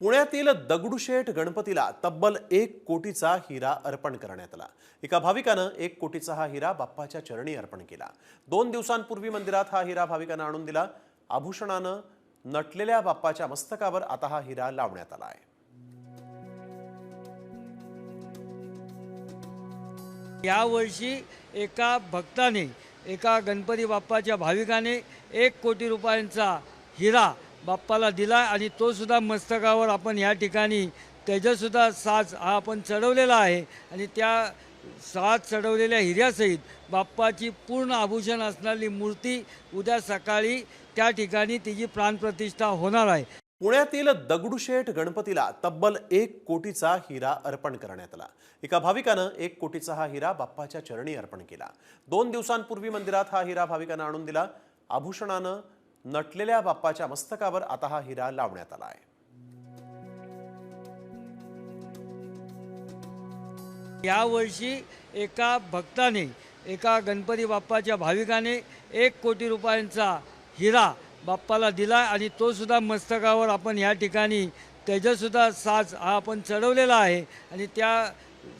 पुण्यातील दगडूशेठ गणपतीला तब्बल एक कोटीचा हिरा अर्पण करण्यात आला. एका भाविकानं एक कोटीचा हा हिरा बाप्पाच्या चरणी अर्पण केला. दोन दिवसांपूर्वी मंदिरात हा हिरा भाविकानं आणून दिला. आभूषणानं नटलेल्या बाप्पाच्या मस्तकावर आता हा हिरा लावण्यात आला आहे. यावर्षी एका भक्ताने एका गणपती बाप्पाच्या भाविकाने एक कोटी रुपयांचा हिरा बाप्पाला दिला आणि तोसुद्धा मस्तकावर आपण या ठिकाणी त्याच्यासुद्धा साज हा आपण चढवलेला आहे. आणि त्या साज चढवलेल्या हिऱ्यासहित बाप्पाची पूर्ण आभूषण असणारी मूर्ती उद्या सकाळी त्या ठिकाणी तिची प्राणप्रतिष्ठा होणार आहे. पुण्यातील दगडूशेठ गणपतीला तब्बल एक कोटीचा हिरा अर्पण करण्यात आला. एका भाविकानं एक कोटीचा हा हिरा बाप्पाच्या चरणी अर्पण केला. दोन दिवसांपूर्वी मंदिरात हा हिरा भाविकानं आणून दिला. आभूषणानं नटलेल्या बाप्पाच्या मस्तकावर आता हा हिरा लावण्यात आला आहे यावर्षी एका भक्ताने एका गणपती बाप्पाच्या भाविकाने एक कोटी रुपयांचा हिरा बाप्पाला दिला आणि तो सुद्धा मस्तकावर आपण या ठिकाणी त्याच्यासुद्धा साज हा आपण चढवलेला आहे. आणि त्या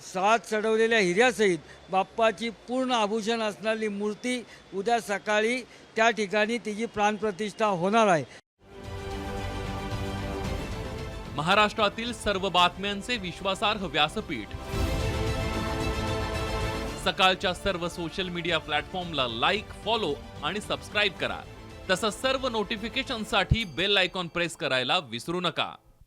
सात चढवलेल्या हिऱ्यासहित बाप्पाची पूर्ण आभूषण असणारी मूर्ती उद्या सकाळी त्या ठिकाणी तिची प्राणप्रतिष्ठा होणार आहे. महाराष्ट्रातील सर्व बातम्यांचे विश्वासार्ह व्यासपीठ. सकाळच्या सर्व सोशल मीडिया प्लॅटफॉर्मला लाईक फॉलो आणि सबस्क्राईब करा. तसंच सर्व नोटिफिकेशनसाठी बेल आयकॉन प्रेस करायला विसरू नका.